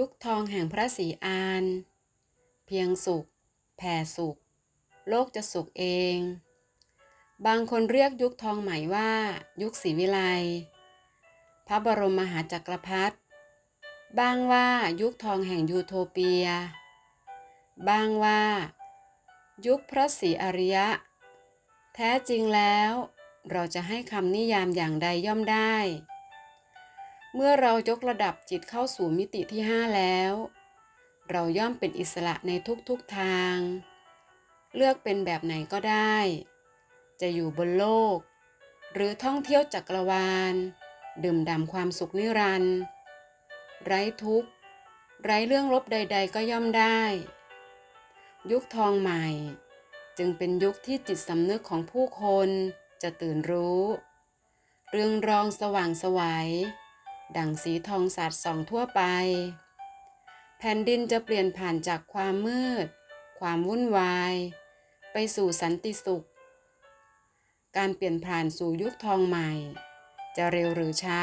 ยุคทองแห่งพระศรีอาน เพียงสุข แผ่สุข โลกจะสุขเอง บางคนเรียกยุคทองใหม่ว่า ยุคศรีวิไล พระบรมมหาจักรพรรดิบางว่ายุคทองแห่งยูโทเปียบางว่า ยุคพระศรีอริยะ แท้จริงแล้ว เราจะให้คำนิยามอย่างใดย่อมได้ เมื่อเรายกระดับจิตเข้าสู่มิติที่ห้าแล้ว เราย่อมเป็นอิสระในทุกๆทาง เลือกเป็นแบบไหนก็ได้ จะอยู่บนโลก หรือท่องเที่ยวจักรวาล ดื่มด่ำความสุขนิรันดร์ไร้ทุกข์ ไร้เรื่องลบใด ๆ ก็ย่อมได้ ยุคทองใหม่ จึงเป็นยุคที่จิตสำนึกของผู้คนจะตื่นรู้ เรืองรองสว่างสวัย ดั่งสีทองสาดส่องทั่วไป แผ่นดินจะเปลี่ยนผ่านจากความมืด ความวุ่นวาย ไปสู่สันติสุข การเปลี่ยนผ่านสู่ยุคทองใหม่ จะเร็วหรือช้า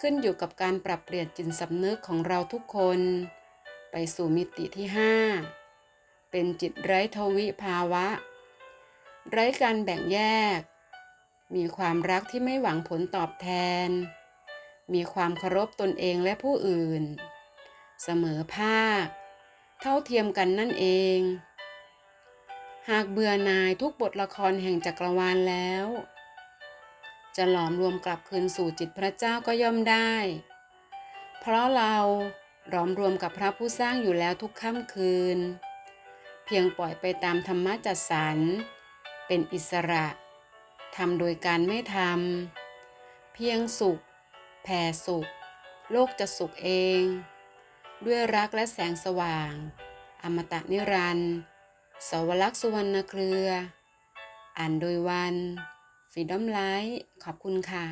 ขึ้นอยู่กับการปรับเปลี่ยนจิตสำนึกของเราทุกคน ไปสู่มิติที่ห้าเป็นจิตไร้ทวิภาวะ ไร้การแบ่งแยก มีความรักที่ไม่หวังผลตอบแทน มีความเคารพตนเองและผู้อื่น เสมอภาค เท่าเทียมกันนั่นเอง หากเบื่อนายทุกบทละครแห่งจักรวาลแล้ว จะหลอมรวมกลับคืนสู่จิตพระเจ้าก็ย่อมได้ เพราะเราหลอมรวมกับพระผู้สร้างอยู่แล้วทุกค่ำคืน เพียงปล่อยไปตามธรรมะจัดสรร เป็นอิสระทำโดยการไม่ทำเพียงสุข แผ่สุข โลกจะสุขเอง ด้วยรักและแสงสว่าง อมตะนิรันดร์สวรักษ์สุวรรณเครือ อ่านโดยวัน ฟรีดอมไลท์ขอบคุณค่ะ